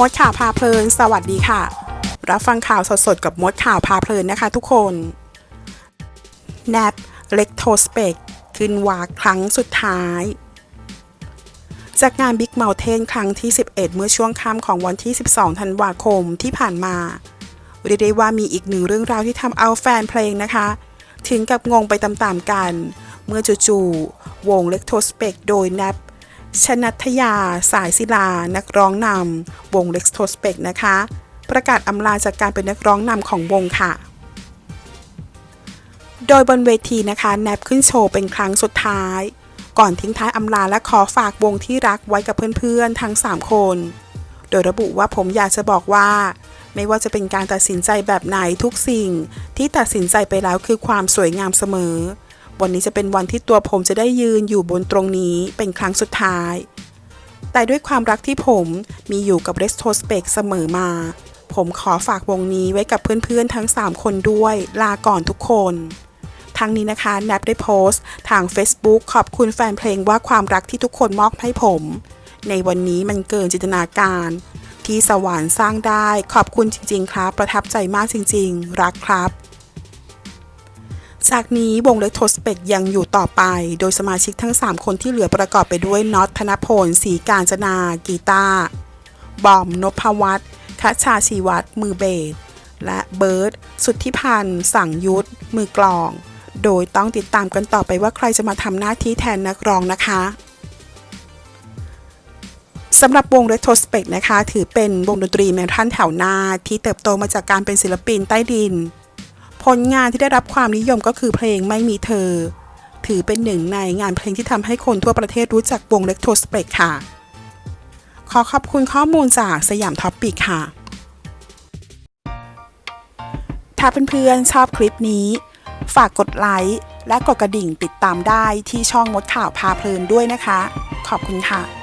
มดข่าวพาเพลิน สวัสดีค่ะ รับฟังข่าวสดๆ กับมดข่าวพาเพลินนะคะทุกคนแนบเล็กโทสเปกขึ้นวาครั้งสุดท้าย จากงาน Big Mountain ครั้งที่ 11 เมื่อช่วงค่ำของวันที่ 12 ธันวาคมที่ผ่านมา เรียกได้ว่ามีอีกหนึ่งเรื่องราวที่ทำเอาแฟนเพลงนะคะ ถึงกับงงไปตามๆกัน เมื่อจู่ๆวงเล็กโทสเปกโดยแนบ ชนัทยา สายศิลา นักร้องนำวงเล็กโทสเปกนะคะ ประกาศอำลาจากการเป็นนักร้องนำของวงค่ะ โดยบนเวทีนะคะแนบขึ้นโชว์เป็นครั้งสุดท้าย ก่อนทิ้งท้ายอำลาและขอฝากวงที่รักไว้กับเพื่อนๆ ทั้ง 3 คน โดยระบุว่าผมอยากจะบอกว่า ไม่ว่าจะเป็นการตัดสินใจแบบไหนทุกสิ่ง ที่ตัดสินใจไปแล้วคือความสวยงามเสมอ วันนี้จะเป็นวันที่ตัวผมจะได้ยืนอยู่บนตรงนี้เป็นครั้งสุดท้าย แต่ด้วยความรักที่ผมมีอยู่กับ r e s t o s p e c t เสมอมา ผมขอฝากวงนี้ไว้กับเพื่อนๆทั้ง 3 คนด้วย ลาก่อนทุกคนทั้งนี้นะคะแนบได้โพสต์ ทาง Facebook ขอบคุณแฟนเพลงว่าความรักที่ทุกคนมอบให้ผม ในวันนี้มันเกินจินตนาการ ที่สวรรค์สร้างได้ ขอบคุณจริง ๆ ครับ ประทับใจมากจริง ๆ รักครับ จากนี้วงเลโทสเปกยังอยู่ต่อไป โดยสมาชิกทั้ง 3 คนที่เหลือประกอบไปด้วยน็อตธนพลศรีการจนา กีตาร์บอมนพวัฒน์คัชชาชีวัตรมือเบสและเบิร์ดสุทธิพันธ์สั่งยุทธมือกลอง โดยต้องติดตามกันต่อไปว่าใครจะมาทำหน้าที่แทนนักร้องนะคะสำหรับวง Retrospect นะคะ ถือเป็นวงดนตรีแมทันแถวหน้าที่เติบโตมาจากการเป็นศิลปินใต้ดิน ผลงานที่ได้รับความนิยมก็คือเพลงไม่มีเธอ ถือเป็นหนึ่งในงานเพลงที่ทำให้คนทั่วประเทศรู้จักวง Retrospect ค่ะ ขอขอบคุณข้อมูลจากสยามท็อปปิกค่ะ ถ้าเพื่อนๆชอบคลิปนี้ ฝากกดไลค์และกดกระดิ่งติดตามได้ที่ช่องมดข่าวพาเพลินด้วยนะคะ ขอบคุณค่ะ